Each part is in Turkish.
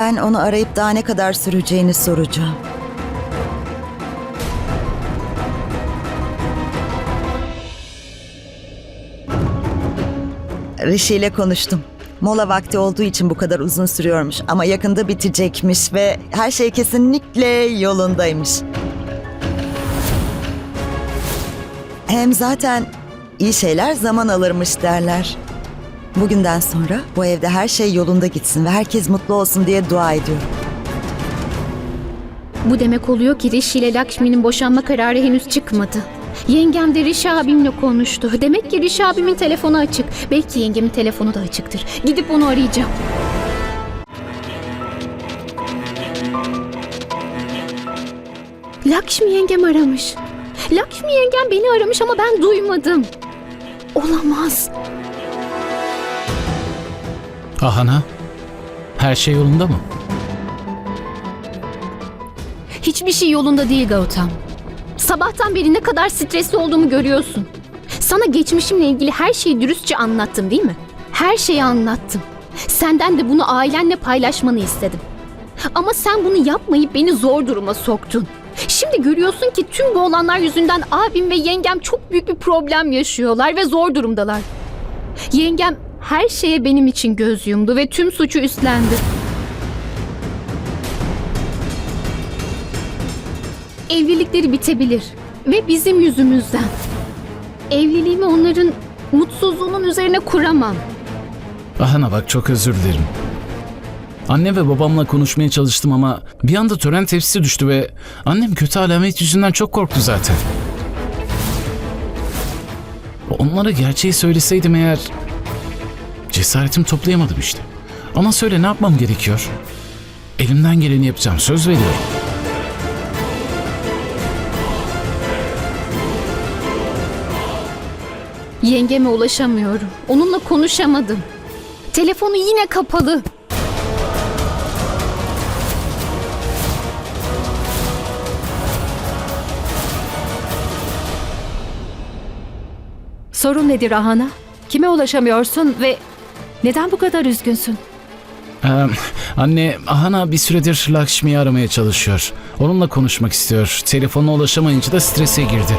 Ben onu arayıp daha ne kadar süreceğini soracağım. Rishi ile konuştum. Mola vakti olduğu için bu kadar uzun sürüyormuş ama yakında bitecekmiş ve her şey kesinlikle yolundaymış. Hem zaten iyi şeyler zaman alırmış derler. Bugünden sonra bu evde her şey yolunda gitsin ve herkes mutlu olsun diye dua ediyorum. Bu demek oluyor ki Rishi ile Lakshmi'nin boşanma kararı henüz çıkmadı. Yengem de Rishi abimle konuştu. Demek ki Rishi abimin telefonu açık. Belki yengemin telefonu da açıktır. Gidip onu arayacağım. Lakshmi yengem aramış. Lakshmi yengem beni aramış ama ben duymadım. Olamaz. Ahana, her şey yolunda mı? Hiçbir şey yolunda değil Gautam. Sabahtan beri ne kadar stresli olduğumu görüyorsun. Sana geçmişimle ilgili her şeyi dürüstçe anlattım değil mi? Her şeyi anlattım. Senden de bunu ailenle paylaşmanı istedim. Ama sen bunu yapmayıp beni zor duruma soktun. Şimdi görüyorsun ki tüm bu olanlar yüzünden abim ve yengem çok büyük bir problem yaşıyorlar ve zor durumdalar. Yengem her şeye benim için göz yumdu ve tüm suçu üstlendi. evlilikleri bitebilir ve bizim yüzümüzden. Evliliğimi onların mutsuzluğunun üzerine kuramam. Ahana bak çok özür dilerim. Anne ve babamla konuşmaya çalıştım ama bir anda tören tepsisi düştü ve annem kötü alamet yüzünden çok korktu zaten. Onlara gerçeği söyleseydim eğer cesaretim toplayamadım işte. Ama söyle ne yapmam gerekiyor? Elimden geleni yapacağım söz veriyorum. Yengeme ulaşamıyorum. Onunla konuşamadım. Telefonu yine kapalı. Sorun nedir Ahana? Kime ulaşamıyorsun ve neden bu kadar üzgünsün? Ee, anne, Ahana bir süredir Lakshmi'yi aramaya çalışıyor. Onunla konuşmak istiyor. Telefonuna ulaşamayınca da strese girdi.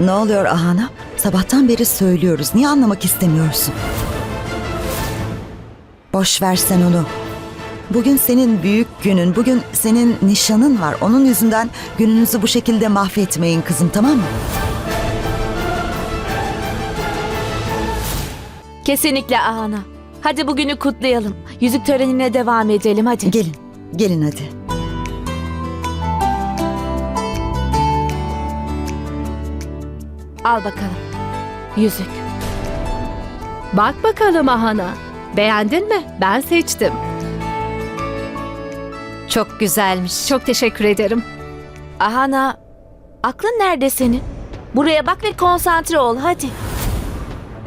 Ne oluyor Ahana? Sabahtan beri söylüyoruz. Niye anlamak istemiyorsun? Boş ver sen onu. Bugün senin büyük günün. Bugün senin nişanın var. Onun yüzünden gününüzü bu şekilde mahvetmeyin kızım tamam mı? Kesinlikle Ahana. Hadi bugünü kutlayalım. Yüzük törenine devam edelim hadi. Gelin. Gelin hadi. Al bakalım. Yüzük. Bak bakalım Ahana. Beğendin mi? Ben seçtim. Çok güzelmiş. Çok teşekkür ederim. Ahana, aklın nerede senin? Buraya bak ve konsantre ol hadi.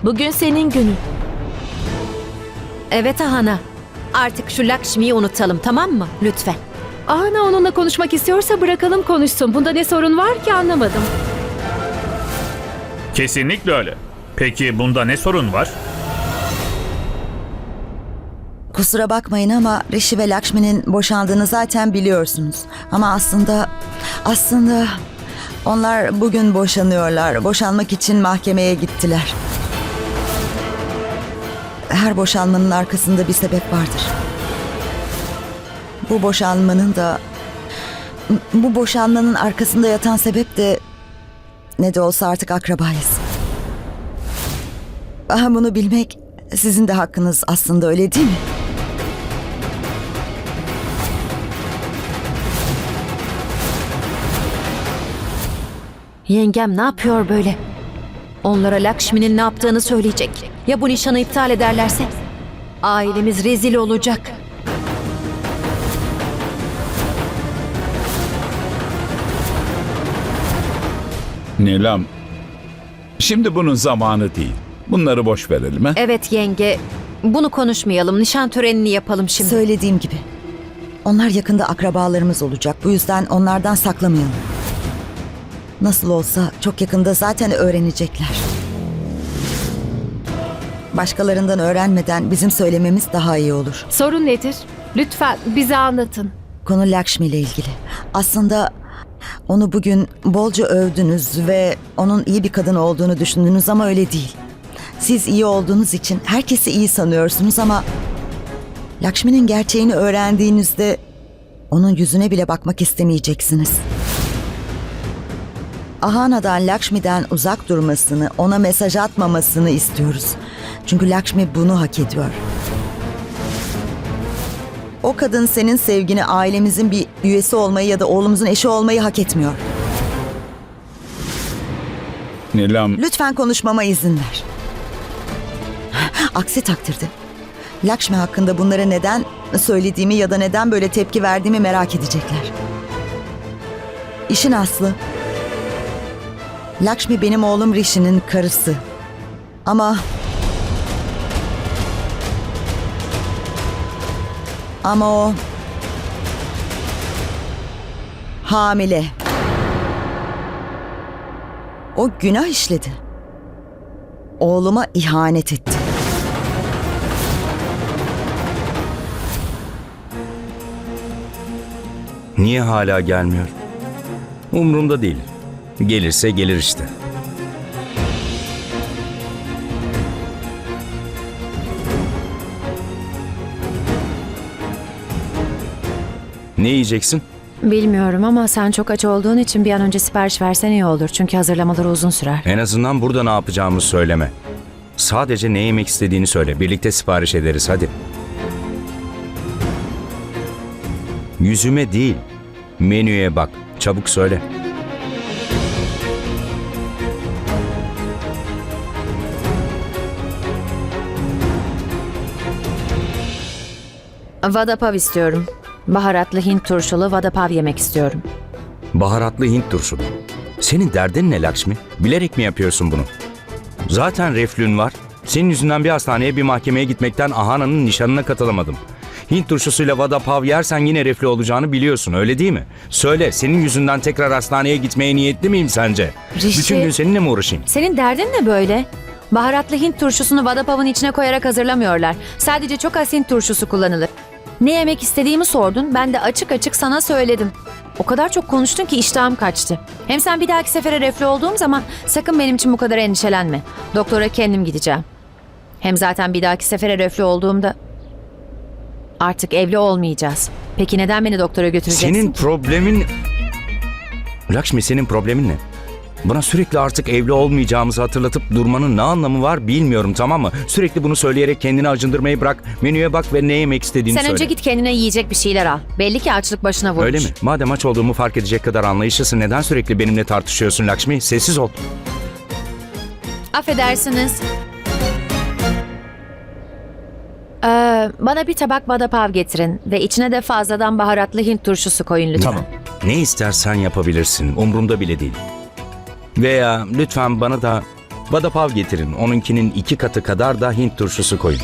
Bugün senin günün. Evet Ahana. Artık şu Lakshmi'yi unutalım tamam mı? Lütfen. Ahana onunla konuşmak istiyorsa bırakalım konuşsun. Bunda ne sorun var ki anlamadım. Kesinlikle öyle. Peki bunda ne sorun var? Kusura bakmayın ama Rishi ve Lakshmi'nin boşandığını zaten biliyorsunuz. Ama aslında aslında onlar bugün boşanıyorlar. Boşanmak için mahkemeye gittiler. Her boşanmanın arkasında bir sebep vardır. Bu boşanmanın da bu boşanmanın arkasında yatan sebep de ne de olsa artık akrabayız. Aha, bunu bilmek sizin de hakkınız aslında öyle değil mi? Yengem ne yapıyor böyle? Onlara Lakshmi'nin ne yaptığını söyleyecek. Ya bu nişanı iptal ederlerse? Ailemiz rezil olacak. Nilam, şimdi bunun zamanı değil. Bunları boş verelim ha? Evet yenge. Bunu konuşmayalım. Nişan törenini yapalım şimdi. Söylediğim gibi. Onlar yakında akrabalarımız olacak. Bu yüzden onlardan saklamayalım. Nasıl olsa çok yakında zaten öğrenecekler. Başkalarından öğrenmeden bizim söylememiz daha iyi olur. Sorun nedir? Lütfen bize anlatın. Konu Lakshmi ile ilgili. Aslında onu bugün bolca övdünüz ve onun iyi bir kadın olduğunu düşündünüz ama öyle değil. Siz iyi olduğunuz için herkesi iyi sanıyorsunuz ama Lakshmi'nin gerçeğini öğrendiğinizde onun yüzüne bile bakmak istemeyeceksiniz. Ahana'dan Lakshmi'den uzak durmasını, ona mesaj atmamasını istiyoruz. Çünkü Lakshmi bunu hak ediyor. O kadın senin sevgini, ailemizin bir üyesi olmayı ya da oğlumuzun eşi olmayı hak etmiyor. Nilam Lütfen konuşmama izin ver. Aksi takdirde Lakshmi hakkında bunları neden söylediğimi ya da neden böyle tepki verdiğimi merak edecekler. İşin aslı Lakshmi benim oğlum Rishi'nin karısı. Ama ama o hamile. O günah işledi. Oğluma ihanet etti. Niye hala gelmiyor? Umrumda değil. Gelirse gelir işte. Ne yiyeceksin? Bilmiyorum ama sen çok aç olduğun için bir an önce sipariş versen iyi olur. Çünkü hazırlamaları uzun sürer. En azından burada ne yapacağımı söyleme. Sadece ne yemek istediğini söyle. Birlikte sipariş ederiz hadi. Yüzüme değil, menüye bak. Çabuk söyle. Vadapav istiyorum. Baharatlı Hint turşulu vadapav yemek istiyorum. Baharatlı Hint turşu. Senin derdin ne Lakşmi? Bilerek mi yapıyorsun bunu? Zaten reflün var. Senin yüzünden bir hastaneye bir mahkemeye gitmekten Ahana'nın nişanına katılamadım. Hint turşusuyla vada pav yersen yine reflü olacağını biliyorsun öyle değil mi? Söyle senin yüzünden tekrar hastaneye gitmeye niyetli miyim sence? Rişi- Bütün gün seninle mi uğraşayım? Senin derdin ne böyle? Baharatlı Hint turşusunu vadapavın içine koyarak hazırlamıyorlar. Sadece çok az Hint turşusu kullanılır. Ne yemek istediğimi sordun. Ben de açık açık sana söyledim. O kadar çok konuştun ki iştahım kaçtı. Hem sen bir dahaki sefere reflü olduğum zaman sakın benim için bu kadar endişelenme. Doktora kendim gideceğim. Hem zaten bir dahaki sefere reflü olduğumda artık evli olmayacağız. Peki neden beni doktora götüreceksin? Senin problemin... Lakşmi senin problemin ne? Bana sürekli artık evli olmayacağımızı hatırlatıp durmanın ne anlamı var bilmiyorum tamam mı? Sürekli bunu söyleyerek kendini acındırmayı bırak, menüye bak ve ne yemek istediğini Sen söyle. önce git kendine yiyecek bir şeyler al. Belli ki açlık başına vurmuş. Öyle mi? Madem aç olduğumu fark edecek kadar anlayışlısın neden sürekli benimle tartışıyorsun Lakşmi? Sessiz ol. Affedersiniz. Ee, bana bir tabak vadapav getirin ve içine de fazladan baharatlı Hint turşusu koyun lütfen. Tamam. Ne istersen yapabilirsin. Umurumda bile değil. Veya lütfen bana da vadapav getirin. Onunkinin iki katı kadar da Hint turşusu koyun.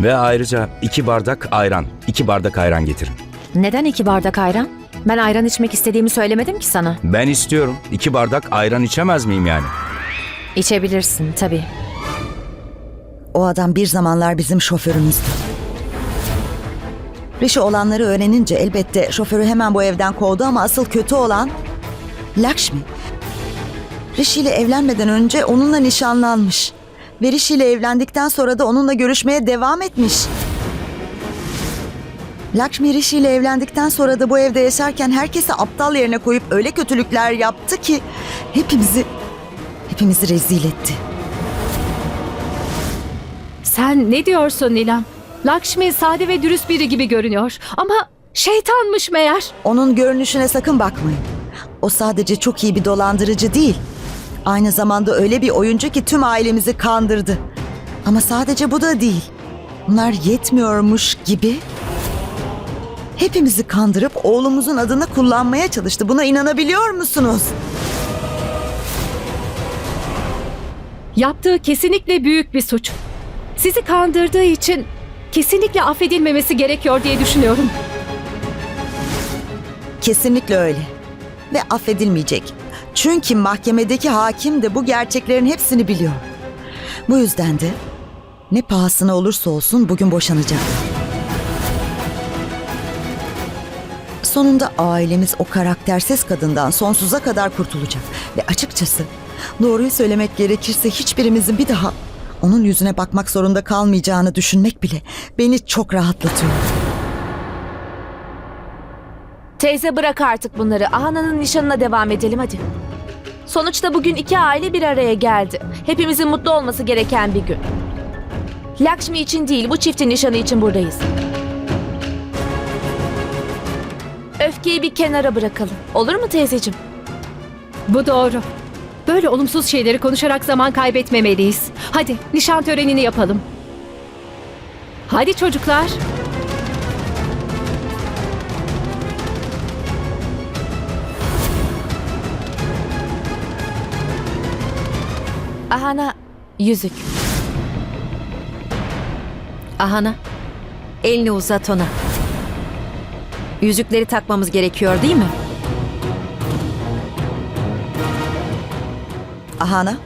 Ve ayrıca iki bardak ayran. iki bardak ayran getirin. Neden iki bardak ayran? Ben ayran içmek istediğimi söylemedim ki sana. Ben istiyorum. İki bardak ayran içemez miyim yani? İçebilirsin tabii. O adam bir zamanlar bizim şoförümüzdü. Rishi olanları öğrenince elbette şoförü hemen bu evden kovdu ama asıl kötü olan Lakshmi. Rishi ile evlenmeden önce onunla nişanlanmış. Ve Rishi ile evlendikten sonra da onunla görüşmeye devam etmiş. Lakshmi Rishi ile evlendikten sonra da bu evde yaşarken herkesi aptal yerine koyup öyle kötülükler yaptı ki hepimizi hepimizi rezil etti. Sen ne diyorsun Nilam? Lakshmi sade ve dürüst biri gibi görünüyor. Ama şeytanmış meğer. Onun görünüşüne sakın bakmayın. O sadece çok iyi bir dolandırıcı değil. Aynı zamanda öyle bir oyuncu ki tüm ailemizi kandırdı. Ama sadece bu da değil. Bunlar yetmiyormuş gibi hepimizi kandırıp oğlumuzun adını kullanmaya çalıştı. Buna inanabiliyor musunuz? Yaptığı kesinlikle büyük bir suç. Sizi kandırdığı için kesinlikle affedilmemesi gerekiyor diye düşünüyorum. Kesinlikle öyle. Ve affedilmeyecek. Çünkü mahkemedeki hakim de bu gerçeklerin hepsini biliyor. Bu yüzden de Ne pahasına olursa olsun bugün boşanacak. Sonunda ailemiz o karaktersiz kadından sonsuza kadar kurtulacak. Ve açıkçası doğruyu söylemek gerekirse hiçbirimizin bir daha onun yüzüne bakmak zorunda kalmayacağını düşünmek bile beni çok rahatlatıyor. Teyze bırak artık bunları. Ahana'nın nişanına devam edelim hadi. Sonuçta bugün iki aile bir araya geldi. Hepimizin mutlu olması gereken bir gün. Lakshmi için değil, bu çiftin nişanı için buradayız. Öfkeyi bir kenara bırakalım. Olur mu teyzeciğim? Bu doğru. Böyle olumsuz şeyleri konuşarak zaman kaybetmemeliyiz. Hadi nişan törenini yapalım. Hadi çocuklar. Ahana, yüzük. Ahana, elini uzat ona. Yüzükleri takmamız gerekiyor değil mi? Ahana,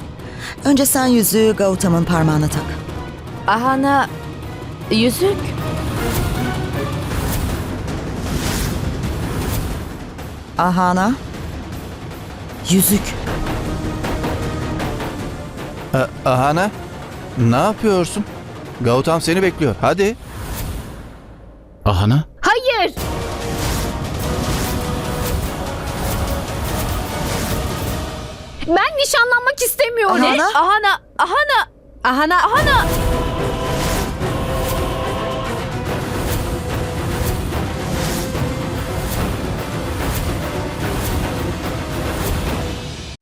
önce sen yüzüğü Gautam'ın parmağına tak. Ahana, yüzük. Ahana, yüzük. A- Ahana, ne yapıyorsun? Gautam seni bekliyor. Hadi. Ahana? Hayır! Ben nişanlanmak istemiyorum. Ahana, Ahana, Ahana, Ahana, Ahana.